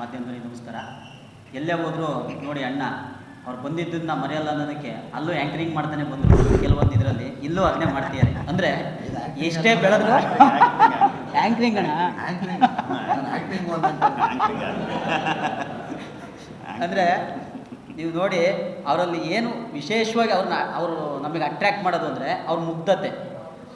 ಮಾಧ್ಯಮದಲ್ಲಿ ನಮಸ್ಕಾರ. ಎಲ್ಲೇ ಹೋದರೂ ನೋಡಿ ಅಣ್ಣ, ಅವ್ರು ಬಂದಿದ್ದನ್ನ ಮರೆಯಲ್ಲ ಅನ್ನೋದಕ್ಕೆ ಅಲ್ಲೂ ಆ್ಯಂಕರಿಂಗ್ ಮಾಡ್ತಾನೆ ಬಂದರು ಕೆಲವೊಂದು ಇದರಲ್ಲಿ ಇಲ್ಲೂ ಅದನ್ನೇ ಮಾಡ್ತೀಯಾರೆ ಅಂದರೆ ಎಷ್ಟೇ ಬೆಳೆದ್ರು ಆ್ಯಂಕರಿಂಗ್ ಅಣ್ಣ. ಅಂದರೆ ನೀವು ನೋಡಿ, ಅವರಲ್ಲಿ ಏನು ವಿಶೇಷವಾಗಿ ಅವ್ರನ್ನ ಅವರು ನಮಗೆ ಅಟ್ರ್ಯಾಕ್ಟ್ ಮಾಡೋದು ಅಂದರೆ ಅವ್ರ ಮುಗ್ಧತೆ.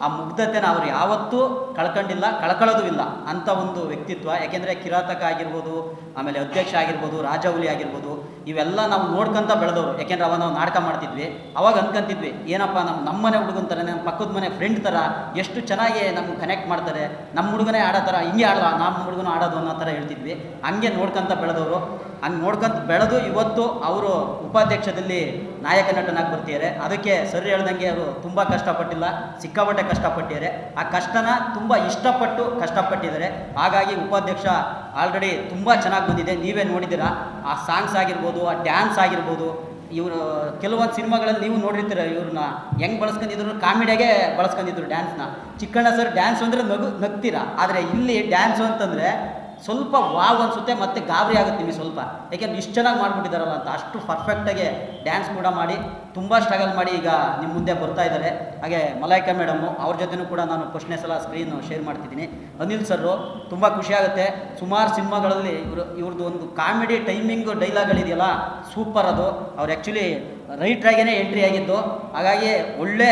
ಆ ಮುಗ್ಧತೆನ ಅವರು ಯಾವತ್ತೂ ಕಳ್ಕೊಂಡಿಲ್ಲ, ಕಳ್ಕೊಳ್ಳೋದು ಇಲ್ಲ. ಅಂಥ ಒಂದು ವ್ಯಕ್ತಿತ್ವ, ಯಾಕೆಂದರೆ ಕಿರಾತಕ ಆಗಿರ್ಬೋದು, ಆಮೇಲೆ ಅಧ್ಯಕ್ಷ ಆಗಿರ್ಬೋದು ರಾಜಹುಲಿ ಆಗಿರ್ಬೋದು, ಇವೆಲ್ಲ ನಾವು ನೋಡ್ಕೊಂತ ಬೆಳೆದವರು. ಯಾಕೆಂದ್ರೆ ಅವಾಗ ನಾಟಕ ಮಾಡ್ತಿದ್ವಿ. ಅವಾಗ ಅನ್ಕಂತಿದ್ವಿ, ಏನಪ್ಪ ನಮ್ಮ ನಮ್ಮನೆ ಹುಡುಗನ ಥರ ನಮ್ಮ ಪಕ್ಕದ ಮನೆ ಫ್ರೆಂಡ್ ಥರ ಎಷ್ಟು ಚೆನ್ನಾಗಿ ನಮ್ಗೆ ಕನೆಕ್ಟ್ ಮಾಡ್ತಾರೆ. ನಮ್ಮ ಹುಡುಗನೇ ಆಡೋ ಥರ ಹಿಂಗೆ ಆಡೋ ನಮ್ಮ ಹುಡುಗನ ಆಡೋದು ಅನ್ನೋ ಥರ ಹೇಳ್ತಿದ್ವಿ. ಹಂಗೆ ನೋಡ್ಕೊಂತ ಬೆಳೆದವರು. ಹಂಗೆ ನೋಡ್ಕೊಂತ ಬೆಳೆದು ಇವತ್ತು ಅವರು ಉಪಾಧ್ಯಕ್ಷದಲ್ಲಿ ನಾಯಕ ನಟನಾಗಿ ಬರ್ತಿದ್ದಾರೆ ಅದಕ್ಕೆ ಸರಿ ಹೇಳ್ದಂಗೆ ಅವರು ತುಂಬ ಕಷ್ಟಪಟ್ಟಿಲ್ಲ, ಸಿಕ್ಕಾಪಟ್ಟೆ ಕಷ್ಟಪಟ್ಟಿದ್ದಾರೆ. ಆ ಕಷ್ಟನ ತುಂಬ ಇಷ್ಟಪಟ್ಟು ಕಷ್ಟಪಟ್ಟಿದ್ದಾರೆ. ಹಾಗಾಗಿ ಉಪಾಧ್ಯಕ್ಷ ಆಲ್ರೆಡಿ ತುಂಬ ಚೆನ್ನಾಗಿ ಬಂದಿದೆ. ನೀವೇ ನೋಡಿದ್ದೀರಾ? ಆ ಸಾಂಗ್ಸ್ ಆಗಿರ್ಬೋದು, ಆ ಡ್ಯಾನ್ಸ್ ಆಗಿರ್ಬೋದು, ಇವರು ಕೆಲವೊಂದು ಸಿನಿಮಾಗಳಲ್ಲಿ ನೀವು ನೋಡಿರ್ತೀರ ಇವ್ರನ್ನ? ಹೆಂಗೆ ಬಳಸ್ಕೊಂಡಿದ್ರು ಕಾಮಿಡಿಯಾಗೆ ಬಳಸ್ಕೊಂಡಿದ್ರು ಡ್ಯಾನ್ಸ್ನ. ಚಿಕ್ಕಣ್ಣ ಸರ್ ಡ್ಯಾನ್ಸ್ ಅಂದರೆ ನಗು ನಗ್ತೀರಾ? ಆದರೆ ಇಲ್ಲಿ ಡ್ಯಾನ್ಸು ಅಂತಂದರೆ ಸ್ವಲ್ಪ ವಾವ್ ಅನಿಸುತ್ತೆ, ಮತ್ತು ಗಾಬರಿ ಆಗುತ್ತೆ ನಿಮಗೆ ಸ್ವಲ್ಪ. ಯಾಕೆಂದ್ರೆ ಇಷ್ಟು ಚೆನ್ನಾಗಿ ಮಾಡಿಬಿಟ್ಟಿದ್ದಾರಲ್ಲ ಅಂತ. ಅಷ್ಟು ಪರ್ಫೆಕ್ಟಾಗಿ ಡ್ಯಾನ್ಸ್ ಕೂಡ ಮಾಡಿ, ತುಂಬ ಸ್ಟ್ರಗಲ್ ಮಾಡಿ ಈಗ ನಿಮ್ಮ ಮುಂದೆ ಬರ್ತಾ ಇದ್ದಾರೆ. ಹಾಗೆ ಮಲಾಯ್ಕ ಮೇಡಮು ಅವ್ರ ಜೊತೆನೂ ಕೂಡ ನಾನು ಕೊಷ್ಟನೇ ಸಲ ಸ್ಕ್ರೀನ್ ಶೇರ್ ಮಾಡ್ತಿದ್ದೀನಿ. ಅನಿಲ್ ಸರ್ರು ತುಂಬ ಖುಷಿಯಾಗುತ್ತೆ ಸುಮಾರು ಸಿನಿಮಾಗಳಲ್ಲಿ ಇವರು ಇವ್ರದ್ದು ಒಂದು ಕಾಮಿಡಿ ಟೈಮಿಂಗು ಡೈಲಾಗ್ಗಳಿದೆಯಲ್ಲ ಸೂಪರ್ ಅದು. ಅವ್ರು ಆ್ಯಕ್ಚುಲಿ ರೈಟ್ರಾಗೇ ಎಂಟ್ರಿ ಆಗಿದ್ದು, ಹಾಗಾಗಿ ಒಳ್ಳೆ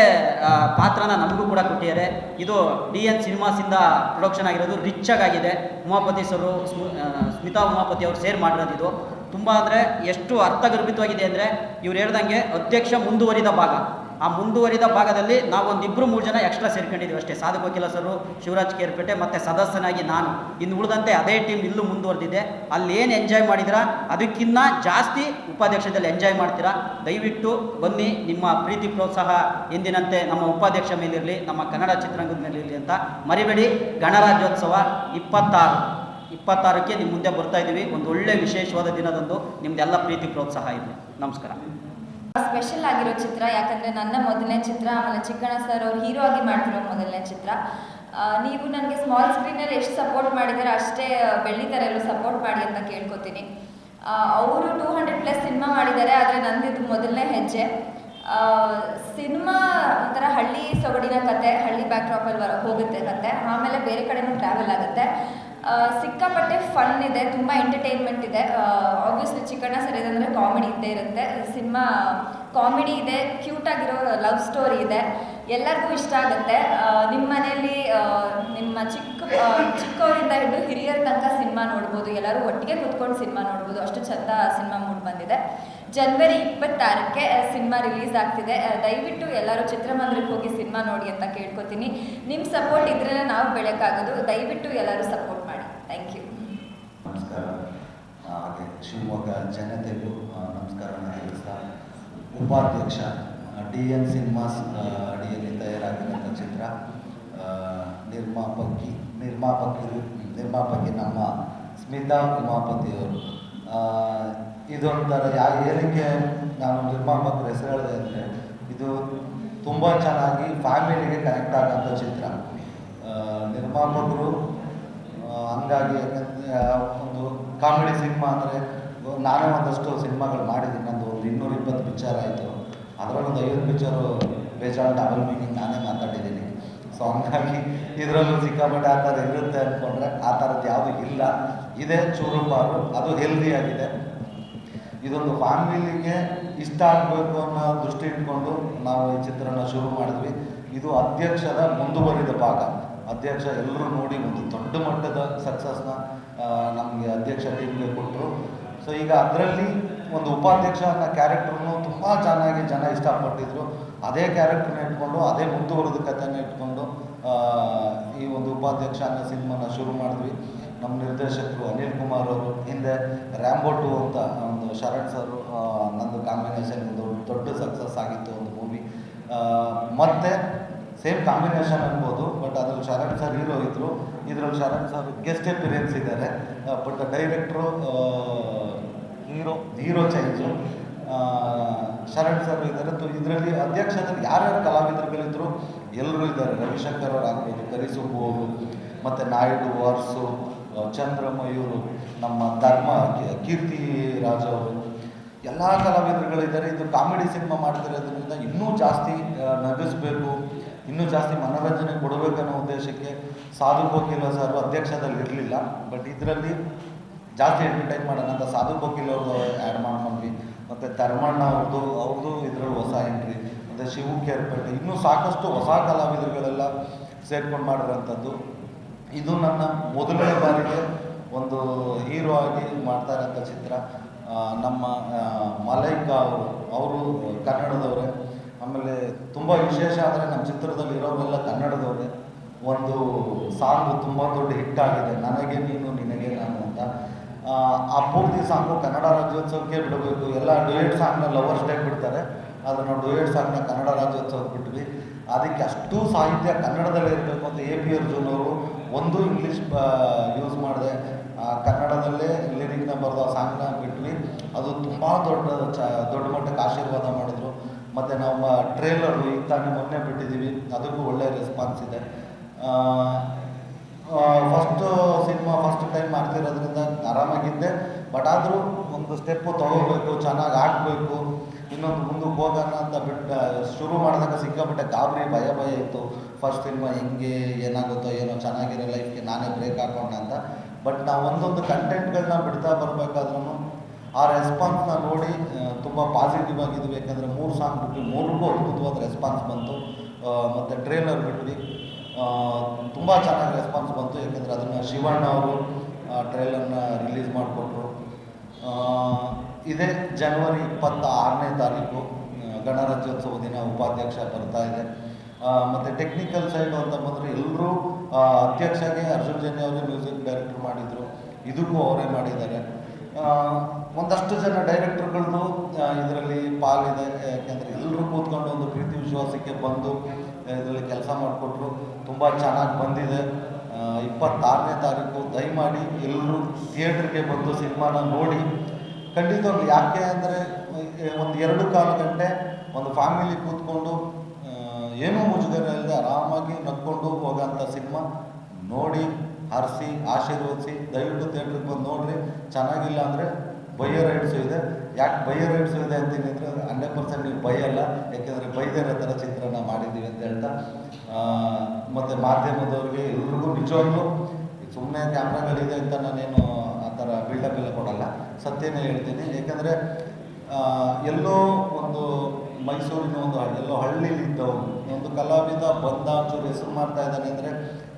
ಪಾತ್ರನ ನಮಗೂ ಕೂಡ ಕೊಟ್ಟಿದ್ದಾರೆ. ಇದು ಡಿ ಎನ್ ಸಿನಿಮಾಸಿಂದ ಪ್ರೊಡಕ್ಷನ್ ಆಗಿರೋದು ರಿಚ್ ಆಗಿದೆ ಉಮಾಪತಿ ಸರು, ಸ್ಮು- ಸ್ಮಿತಾ ಉಮಾಪತಿ ಅವರು ಸೇರ್ ಇದು. ತುಂಬ ಅಂದರೆ ಎಷ್ಟು ಅರ್ಥಗರ್ಭಿತವಾಗಿದೆ ಅಂದರೆ ಇವ್ರು ಹೇಳ್ದಂಗೆ ಅಧ್ಯಕ್ಷ ಮುಂದುವರಿದ ಭಾಗ. ಆ ಮುಂದುವರಿದ ಭಾಗದಲ್ಲಿ ನಾವು ಒಂದು ಇಬ್ಬರು ಮೂರು ಜನ ಎಕ್ಸ್ಟ್ರಾ ಸೇರ್ಕೊಂಡಿದ್ದೀವಿ ಅಷ್ಟೇ. ಸಾಧಕ ವಕೀಲ ಸರು, ಶಿವರಾಜ್ ಕೇರ್ಪೇಟೆ ಮತ್ತು ಸದಸ್ಯನಾಗಿ ನಾನು. ಇನ್ನು ಉಳಿದಂತೆ ಅದೇ ಟೀಮ್ ಇಲ್ಲೂ ಮುಂದುವರೆದಿದೆ. ಅಲ್ಲಿ ಏನು ಎಂಜಾಯ್ ಮಾಡಿದಿರಾ? ಅದಕ್ಕಿಂತ ಜಾಸ್ತಿ ಉಪಾಧ್ಯಕ್ಷದಲ್ಲಿ ಎಂಜಾಯ್ ಮಾಡ್ತೀರಾ? ದಯವಿಟ್ಟು ಬನ್ನಿ, ನಿಮ್ಮ ಪ್ರೀತಿ ಪ್ರೋತ್ಸಾಹ ಎಂದಿನಂತೆ ನಮ್ಮ ಉಪಾಧ್ಯಕ್ಷ ಮೇಲಿರಲಿ, ನಮ್ಮ ಕನ್ನಡ ಚಿತ್ರರಂಗದ ಮೇಲಿರಲಿ ಅಂತ ಮರಿಬೇಡಿ. ಗಣರಾಜ್ಯೋತ್ಸವ ಇಪ್ಪತ್ತಾರು. ಇಪ್ಪತ್ತಾರಕ್ಕೆ ನಿಮ್ಮ ಮುಂದೆ ಬರ್ತಾ ಇದ್ದೀವಿ ಒಂದು ಒಳ್ಳೆ ವಿಶೇಷವಾದ ದಿನದಂದು ನಿಮ್ಮದೆಲ್ಲ ಪ್ರೀತಿ ಪ್ರೋತ್ಸಾಹ ಇರಲಿ. ನಮಸ್ಕಾರ. ಸ್ಪೆಷಲ್ ಆಗಿರೋ ಚಿತ್ರ, ಯಾಕಂದರೆ ನನ್ನ ಮೊದಲನೇ ಚಿತ್ರ, ಆಮೇಲೆ ಚಿಕ್ಕಣ್ಣ ಸರ್ ಅವ್ರು ಹೀರೋ ಆಗಿ ಮಾಡ್ತಿರೋ ಮೊದಲನೇ ಚಿತ್ರ. ನೀವು ನನಗೆ ಸ್ಮಾಲ್ ಸ್ಕ್ರೀನಲ್ಲಿ ಎಷ್ಟು ಸಪೋರ್ಟ್ ಮಾಡಿದ್ದೀರಾ ಅಷ್ಟೇ ಬೆಳ್ಳಿ ಥರಲ್ಲೂ ಸಪೋರ್ಟ್ ಮಾಡಿ ಅಂತ ಕೇಳ್ಕೊತೀನಿ. ಅವರು ಟೂ ಹಂಡ್ರೆಡ್ ಪ್ಲಸ್ ಸಿನಿಮಾ ಮಾಡಿದ್ದಾರೆ, ಆದರೆ ನಂದಿದ್ದು ಮೊದಲನೇ ಹೆಜ್ಜೆ. ಸಿನಿಮಾ ಒಂಥರ ಹಳ್ಳಿ ಸೊಗಡಿನ ಕತೆ, ಹಳ್ಳಿ ಬ್ಯಾಕ್ ಡ್ರಾಪಲ್ಲಿ ಹೋಗುತ್ತೆ ಕತೆ. ಆಮೇಲೆ ಬೇರೆ ಕಡೆನೂ ಟ್ರಾವೆಲ್ ಆಗುತ್ತೆ. ಸಿಕ್ಕಾಪಟ್ಟೆ ಫನ್ ಇದೆ, ತುಂಬ ಎಂಟರ್ಟೈನ್ಮೆಂಟ್ ಇದೆ. ಆಬ್ವಿಯಸ್ಲಿ ಚಿಕ್ಕಣ್ಣ ಸರ್ ಇದಂದರೆ ಕಾಮಿಡಿ ಇದ್ದೇ ಇರುತ್ತೆ. ಸಿನಿಮಾ ಕಾಮಿಡಿ ಇದೆ ಕ್ಯೂಟ್ ಆಗಿರೋ ಲವ್ ಸ್ಟೋರಿ ಇದೆ. ಎಲ್ಲರಿಗೂ ಇಷ್ಟ ಆಗುತ್ತೆ. ನಿಮ್ಮ ಮನೆಯಲ್ಲಿ ನಿಮ್ಮ ಚಿಕ್ಕ ಚಿಕ್ಕವರಿಂದ ಹಿಡಿದು ಹಿರಿಯರ ತನಕ ಸಿನಿಮಾ ನೋಡ್ಬೋದು. ಎಲ್ಲರೂ ಒಟ್ಟಿಗೆ ಕೂತ್ಕೊಂಡು ಸಿನಿಮಾ ನೋಡ್ಬೋದು. ಅಷ್ಟು ಚಂದ ಸಿನಿಮಾ ಮೂಡ್ ಬಂದಿದೆ. ಜನ್ವರಿ ಇಪ್ಪತ್ತಾರಕ್ಕೆ ಸಿನಿಮಾ ರಿಲೀಸ್ ಆಗ್ತಿದೆ. ದಯವಿಟ್ಟು ಎಲ್ಲರೂ ಚಿತ್ರಮಂದಿರಕ್ಕೆ ಹೋಗಿ ಸಿನಿಮಾ ನೋಡಿ ಅಂತ ಕೇಳ್ಕೊತೀನಿ. ನಿಮ್ಮ ಸಪೋರ್ಟ್ ಇದ್ರೇ ನಾವು ಬೆಳಕಾಗೋದು. ದಯವಿಟ್ಟು ಎಲ್ಲರೂ ಸಪೋರ್ಟ್ ಥ್ಯಾಂಕ್ ಯು ನಮಸ್ಕಾರ. ಹಾಗೆ ಶಿವಮೊಗ್ಗ ಜನತೆಗೂ ನಮಸ್ಕಾರ ತಿಳಿಸ್ತಾ ಉಪಾಧ್ಯಕ್ಷ ಡಿ ಎನ್ ಸಿನಿಮಾಸ್ ಅಡಿಯಲ್ಲಿ ತಯಾರಾಗಿರುವಂಥ ಚಿತ್ರ ನಿರ್ಮಾಪಕಿ, ನಿರ್ಮಾಪಕರು, ನಿರ್ಮಾಪಕಿ ನಮ್ಮ ಸ್ಮಿತಾ ಉಮಾಪತಿಯವರು. ಇದೊಂಥರ ಯಾ ಏನಕ್ಕೆ ನಾನು ನಿರ್ಮಾಪಕರ ಹೆಸರು ಹೇಳಿದೆ ಅಂದರೆ, ಇದು ತುಂಬ ಚೆನ್ನಾಗಿ ಫ್ಯಾಮಿಲಿಗೆ ಕನೆಕ್ಟ್ ಆಗೋಂಥ ಚಿತ್ರ. ನಿರ್ಮಾಪಕರು ಹಂಗಾಗಿ ಒಂದು ಕಾಮಿಡಿ ಸಿನಿಮಾ ಅಂದರೆ ನಾನೇ ಒಂದಷ್ಟು ಸಿನಿಮಾಗಳು ಮಾಡಿದ್ದೀನಿ. ನಂದು ಒಂದು ಇನ್ನೂರು ಇಪ್ಪತ್ತು ಪಿಕ್ಚರ್ ಆಯಿತು. ಅದರಲ್ಲಿ ಒಂದು ಐವತ್ತು ಪಿಕ್ಚರು ಬೇಜಾನ್ ಡಬಲ್ ಮೀನಿಂಗ್ ನಾನೇ ಮಾತಾಡಿದ್ದೀನಿ. ಸೊ ಹಂಗಾಗಿ ಇದರಲ್ಲೂ ಸಿಕ್ಕಾಪಟ್ಟೆ ಆ ಥರ ಇರುತ್ತೆ ಅಂದ್ಕೊಂಡ್ರೆ ಆ ಥರದ್ದು ಯಾವುದೂ ಇಲ್ಲ. ಇದೆ ಚೂರುಪಾರು. ಅದು ಹೆಲ್ದಿಯಾಗಿದೆ ಇದೊಂದು ಫ್ಯಾಮಿಲಿಗೆ ಇಷ್ಟ ಆಗಬೇಕು ಅನ್ನೋ ದೃಷ್ಟಿ ಇಟ್ಕೊಂಡು ನಾವು ಈ ಚಿತ್ರನ ಶುರು ಮಾಡಿದ್ವಿ. ಇದು ಅಧ್ಯಕ್ಷದ ಮುಂದುವರಿದ ಭಾಗ. ಅಧ್ಯಕ್ಷ ಎಲ್ಲರೂ ನೋಡಿ ಒಂದು ದೊಡ್ಡ ಮಟ್ಟದ ಸಕ್ಸಸ್ನ ನಮಗೆ ಅಧ್ಯಕ್ಷ ಟೀಮ್ಗೆ ಕೊಟ್ಟರು ಸೊ ಈಗ ಅದರಲ್ಲಿ ಒಂದು ಉಪಾಧ್ಯಕ್ಷ ಅನ್ನೋ ಕ್ಯಾರೆಕ್ಟ್ರನ್ನು ತುಂಬ ಚೆನ್ನಾಗಿ ಜನ ಇಷ್ಟಪಟ್ಟಿದ್ರು. ಅದೇ ಕ್ಯಾರೆಕ್ಟರ್ನ ಇಟ್ಕೊಂಡು, ಅದೇ ಮುಂದುವರೆದ ಕಥೆನ ಇಟ್ಕೊಂಡು ಈ ಒಂದು ಉಪಾಧ್ಯಕ್ಷ ಅನ್ನೋ ಸಿನಿಮಾನ ಶುರು ಮಾಡಿದ್ವಿ. ನಮ್ಮ ನಿರ್ದೇಶಕರು ಅನಿಲ್ ಕುಮಾರ್ ಅವರು, ಹಿಂದೆ ರ್ಯಾಂಬೋ ಟು ಅಂತ ಒಂದು ಶರಣ್ ಸರ್ ನಂದು ಕಾಂಬಿನೇಷನ್ ಒಂದು ದೊಡ್ಡ ಸಕ್ಸಸ್ ಆಗಿತ್ತು ಒಂದು ಮೂವಿ ಮತ್ತು ಸೇಮ್ ಕಾಂಬಿನೇಷನ್ ಅನ್ಬೋದು ಬಟ್ ಅದರಲ್ಲಿ ಶರಣ್ ಸರ್ ಹೀರೋ ಇದ್ರು. ಇದರಲ್ಲಿ ಶರಣ್ ಸರ್ ಗೆಸ್ಟ್ ಅಪಿರಿಯನ್ಸ್ ಇದ್ದಾರೆ. But director hero hero change Sharan sir ಇದ್ದಾರೆ. ಇದರಲ್ಲಿ ಅಧ್ಯಕ್ಷದಲ್ಲಿ ಯಾರ್ಯಾರು ಕಲಾವಿದರುಗಳಿದ್ರು, ಎಲ್ಲರೂ ಇದ್ದಾರೆ. ರವಿಶಂಕರ್ ಅವರು ಆಗ್ಬೋದು, ಕರಿಸುಬ್ಬು ಅವರು, ಮತ್ತು ನಾಯ್ಡು, ವಾರ್ಸು ಚಂದ್ರಮಯೂರು, ನಮ್ಮ ಧರ್ಮ ಕೀರ್ತಿ ರಾಜ್ ಅವರು. ಎಲ್ಲ ಕಲಾವಿದರುಗಳಿದ್ದಾರೆ. ಇದು ಕಾಮಿಡಿ ಸಿನಿಮಾ ಮಾಡ್ತಿರೋದ್ರಿಂದ ಇನ್ನೂ ಜಾಸ್ತಿ ನಗಿಸ್ಬೇಕು. ಇನ್ನೂ ಜಾಸ್ತಿ ಮನೋರಂಜನೆ ಕೊಡಬೇಕನ್ನೋ ಉದ್ದೇಶಕ್ಕೆ ಸಾಧು ಕೋಕಿಲ ಸರ್ ಅಧ್ಯಕ್ಷದಲ್ಲಿ ಇರಲಿಲ್ಲ ಬಟ್ ಇದರಲ್ಲಿ ಜಾಸ್ತಿ ಅಡ್ವರ್ಟೈಸ್ ಮಾಡೋಣ ಅಂತ ಸಾಧು ಕೋಕಿಲ್ ಅವ್ರದ್ದು ಆ್ಯಡ್ ಮಾಡ್ಕೊಂಡ್ವಿ. ಮತ್ತು ಧರ್ಮಣ್ಣ ಅವ್ರದ್ದು ಅವ್ರದ್ದು ಇದರಲ್ಲಿ ಹೊಸ ಎಂಟ್ರಿ ಮತ್ತು ಶಿವು ಕೇರ್ಪೇಟೆ. ಇನ್ನೂ ಸಾಕಷ್ಟು ಹೊಸ ಕಲಾವಿದರುಗಳೆಲ್ಲ ಸೇರ್ಕೊಂಡು ಮಾಡಿರೋಂಥದ್ದು. ಇದು ನನ್ನ ಮೊದಲನೇ ಬಾರಿಗೆ ಒಂದು ಹೀರೋ ಆಗಿ ಮಾಡ್ತಾ ಇರೋಂಥ ಚಿತ್ರ ನಮ್ಮ ಮಲೈಕಾ ಅವರು ಅವರು ಕನ್ನಡದವರೇ. ಆಮೇಲೆ ತುಂಬ ವಿಶೇಷ ಅಂದರೆ ನಮ್ಮ ಚಿತ್ರದಲ್ಲಿ ಇರೋರೆಲ್ಲ ಕನ್ನಡದವರೇ. ಒಂದು ಸಾಂಗು ತುಂಬ ದೊಡ್ಡ ಹಿಟ್ ಆಗಿದೆ. ನನಗೆ ನೀನು ನಿನಗೆ ನಾನು ಅಂತ. ಆ, ಪೂರ್ತಿ ಸಾಂಗು ಕನ್ನಡ ರಾಜ್ಯೋತ್ಸವಕ್ಕೆ ಬಿಡಬೇಕು. ಎಲ್ಲ ಡೇಟ್ ಸಾಂಗ್ನ ಲವರ್ಸ್ ಡೇ ಬಿಡ್ತಾರೆ ಆದರೆ ನಾವು ಡುಯೆಟ್ ಸಾಂಗ್ನ ಕನ್ನಡ ರಾಜ್ಯೋತ್ಸವಕ್ಕೆ ಬಿಟ್ವಿ. ಅದಕ್ಕೆ ಅಷ್ಟು ಸಾಹಿತ್ಯ ಕನ್ನಡದಲ್ಲೇ ಇರಬೇಕು ಅಂತ ಎ ಪಿ ಅರ್ಜುನ್ ಅವರು ಒಂದು ಇಂಗ್ಲೀಷ್ ಯೂಸ್ ಮಾಡಿದೆ. ಕನ್ನಡದಲ್ಲೇ ಲಿರಿಕ್ನ ಬರೆದ ಆ ಸಾಂಗ್ನ ಬಿಟ್ವಿ. ಅದು ತುಂಬ ದೊಡ್ಡ ಚ ದೊಡ್ಡ ಮಟ್ಟಕ್ಕೆ ಆಶೀರ್ವಾದ ಮಾಡಿದ್ರು. ಮತ್ತು ನಮ್ಮ ಟ್ರೇಲರು ಈಗ ತಾನೇ ಮೊನ್ನೆ ಬಿಟ್ಟಿದ್ದೀವಿ. ಅದಕ್ಕೂ ಒಳ್ಳೆಯ ರೆಸ್ಪಾನ್ಸ್ ಇದೆ. ಫಸ್ಟು ಸಿನಿಮಾ ಫಸ್ಟ್ ಟೈಮ್ ಮಾಡ್ತಿರೋದ್ರಿಂದ ಆರಾಮಾಗಿದ್ದೆ. ಬಟ್ ಆದರೂ ಒಂದು ಸ್ಟೆಪ್ಪು ತೊಗೋಬೇಕು, ಚೆನ್ನಾಗಿ ಆಡಬೇಕು ಇನ್ನೊಂದು ಮುಂದಕ್ಕೆ ಹೋಗೋಣ ಅಂತ ಬಿಟ್ಟು ಶುರು ಮಾಡಿದಾಗ ಸಿಕ್ಕಾಬಿಟ್ಟೆ ಗಾಬರಿ, ಭಯ ಭಯ ಇತ್ತು. ಫಸ್ಟ್ ಸಿನಿಮಾ ಹೆಂಗೆ ಏನಾಗುತ್ತೋ ಏನೋ ಚೆನ್ನಾಗಿರೋ ಲೈಫ್ಗೆ ನಾನೇ ಬ್ರೇಕ್ ಹಾಕೋಣ ಅಂತ. ಬಟ್ ನಾವು ಒಂದೊಂದು ಕಂಟೆಂಟ್ಗಳನ್ನ ಬಿಡ್ತಾ ಬರಬೇಕಾದ್ರೂ ಆ ರೆಸ್ಪಾನ್ಸ್ನ ನೋಡಿ ತುಂಬ ಪಾಸಿಟಿವ್ ಆಗಿದ್ದು ಯಾಕಂದರೆ ಮೂರು ಸಾಂಗ್ ಬಿಟ್ಟು ಮೂರಕ್ಕೂ ಅದ್ಭುತವಾದ ರೆಸ್ಪಾನ್ಸ್ ಬಂತು. ಮತ್ತು ಟ್ರೇಲರ್ ಬಿಟ್ವಿ. ತುಂಬ ಚೆನ್ನಾಗಿ ರೆಸ್ಪಾನ್ಸ್ ಬಂತು. ಯಾಕಂದರೆ ಅದನ್ನು ಶಿವಣ್ಣ ಅವರು ಟ್ರೇಲರ್ನ ರಿಲೀಸ್ ಮಾಡಿಕೊಟ್ರು ಇದೇ ಜನವರಿ ಇಪ್ಪತ್ತ ಆರನೇ ತಾರೀಕು ಗಣರಾಜ್ಯೋತ್ಸವ ದಿನ ಉಪಾಧ್ಯಕ್ಷ ಬರ್ತಾ ಇದೆ. ಮತ್ತು ಟೆಕ್ನಿಕಲ್ ಸೈಡು ಅಂತ ಬಂದರೆ ಎಲ್ಲರೂ ಅಧ್ಯಕ್ಷಗೆ ಅರ್ಜುನ್ ಜನ್ಯ ಅವರು ಮ್ಯೂಸಿಕ್ ಡೈರೆಕ್ಟರ್ ಮಾಡಿದರು. ಇದಕ್ಕೂ ಅವರೇ ಮಾಡಿದ್ದಾರೆ. ಒಂದಷ್ಟು ಜನ ಡೈರೆಕ್ಟರ್ಗಳದ್ದು ಇದರಲ್ಲಿ ಪಾಲಿದೆ. ಯಾಕೆಂದರೆ ಎಲ್ಲರೂ ಕೂತ್ಕೊಂಡು ಒಂದು ಪ್ರೀತಿ ವಿಶ್ವಾಸಕ್ಕೆ ಬಂದು, ಇದರಲ್ಲಿ ಕೆಲಸ ಮಾಡಿಕೊಟ್ರು. ತುಂಬ ಚೆನ್ನಾಗಿ ಬಂದಿದೆ. ಇಪ್ಪತ್ತಾರನೇ ತಾರೀಕು ದಯಮಾಡಿ ಎಲ್ಲರೂ ಥಿಯೇಟ್ರಿಗೆ ಬಂದು ಸಿನಿಮಾನ ನೋಡಿ. ಖಂಡಿತವಾಗ್ಲು ಯಾಕೆ ಅಂದರೆ ಒಂದು ಎರಡು ಕಾಲು ಗಂಟೆ ಒಂದು ಫ್ಯಾಮಿಲಿ ಕೂತ್ಕೊಂಡು ಏನೂ ಮುಜುಗರ ಇಲ್ಲದೆ ಆರಾಮಾಗಿ ನಕ್ಕೊಂಡು ಹೋಗೋಂಥ ಸಿನಿಮಾ ನೋಡಿ ಹರಿಸಿ ಆಶೀರ್ವದಿಸಿ, ದಯವಿಟ್ಟು ಥಿಯೇಟ್ರಿಗೆ ಬಂದು ನೋಡಿರಿ. ಚೆನ್ನಾಗಿಲ್ಲ ಅಂದರೆ ಬಯ್ಯೋ ರೈಟ್ಸು ಇದೆ. ಯಾಕೆ ಬಯ್ಯೋ ರೈಟ್ಸು ಇದೆ ಅಂತೀನಿ ಅಂದರೆ ಹಂಡ್ರೆಡ್ ಪರ್ಸೆಂಟ್ ನೀವು ಬೈಯಲ್ಲ ಯಾಕೆಂದರೆ ಬೈದೇ ಇರೋ ಥರ ಚಿತ್ರನ ಮಾಡಿದ್ದೀವಿ ಅಂತ ಹೇಳ್ತಾ ಮತ್ತು ಮಾಧ್ಯಮದವ್ರಿಗೆ ಎಲ್ರಿಗೂ ನಿಜವಾಗ್ಲೂ ಸುಮ್ಮನೆ ಕ್ಯಾಮ್ರಾಗಳಿದೆ ಅಂತ ನಾನೇನು ಆ ಥರ ಬಿಲ್ಡಪ್ ಎಲ್ಲ ಕೊಡಲ್ಲ. ಸತ್ಯನೇ ಹೇಳ್ತೀನಿ. ಏಕೆಂದರೆ ಎಲ್ಲೋ ಒಂದು ಮೈಸೂರಿನ ಒಂದು, ಎಲ್ಲೋ ಹಳ್ಳಿಲಿ ಇದ್ದವನು ಒಂದು ಕಲಾವಿದ ಬಂದ ಹೆಸರು ಮಾಡ್ತಾ ಇದ್ದಾನೆ ಅಂದರೆ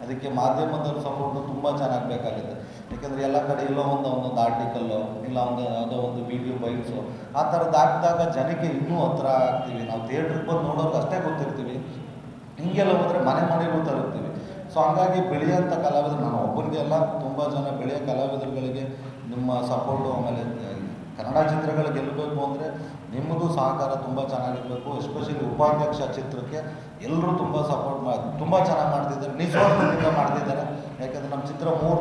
ಅದಕ್ಕೆ ಮಾಧ್ಯಮದ ಸಪೋರ್ಟು ತುಂಬ ಚೆನ್ನಾಗಿ ಬೇಕಾಗುತ್ತೆ. ಯಾಕಂದರೆ ಎಲ್ಲ ಕಡೆ ಎಲ್ಲೋ ಒಂದು ಒಂದೊಂದು ಆರ್ಟಿಕಲ್ಲು ಇಲ್ಲ ಒಂದು ಯಾವುದೋ ಒಂದು ವಿಡಿಯೋ ಬೈಟ್ಸು ಆ ಥರದ್ದು ಹಾಕಿದಾಗ ಜನಕ್ಕೆ ಇನ್ನೂ ಹತ್ರ ಆಗ್ತೀವಿ. ನಾವು ಥಿಯೇಟ್ರಿಗೆ ಬಂದು ನೋಡೋರ್ಗೆ ಅಷ್ಟೇ ಗೊತ್ತಿರ್ತೀವಿ. ಹಿಂಗೆಲ್ಲ ಹೋದರೆ ಮನೆ ಮನೆಗೂ ತರುತ್ತೀವಿ ಸೊ ಹಂಗಾಗಿ ಬೆಳೆಯೋಂಥ ಕಲಾವಿದರು ನಾನು ಒಬ್ಬರಿಗೆಲ್ಲ ತುಂಬ ಜನ ಬೆಳೆಯೋ ಕಲಾವಿದರುಗಳಿಗೆ ನಿಮ್ಮ ಸಪೋರ್ಟು ಆಮೇಲೆ ಕನ್ನಡ ಚಿತ್ರಗಳು ಗೆಲ್ಲಬೇಕು ಅಂದರೆ ನಿಮ್ಮದು ಸಹಕಾರ ತುಂಬ ಚೆನ್ನಾಗಿರಬೇಕು ಎಸ್ಪೆಷಲಿ ಉಪಾಧ್ಯಕ್ಷ ಚಿತ್ರಕ್ಕೆ ಎಲ್ಲರೂ ತುಂಬ ಸಪೋರ್ಟ್ ಮಾಡಿ ತುಂಬ ಚೆನ್ನಾಗಿ ಮಾಡ್ತಿದ್ದಾರೆ ನಿಸ್ವಾರ್ಥದಿಂದ ಮಾಡ್ತಿದ್ದಾರೆ. ಯಾಕಂದರೆ ನಮ್ಮ ಚಿತ್ರ ಮೂರು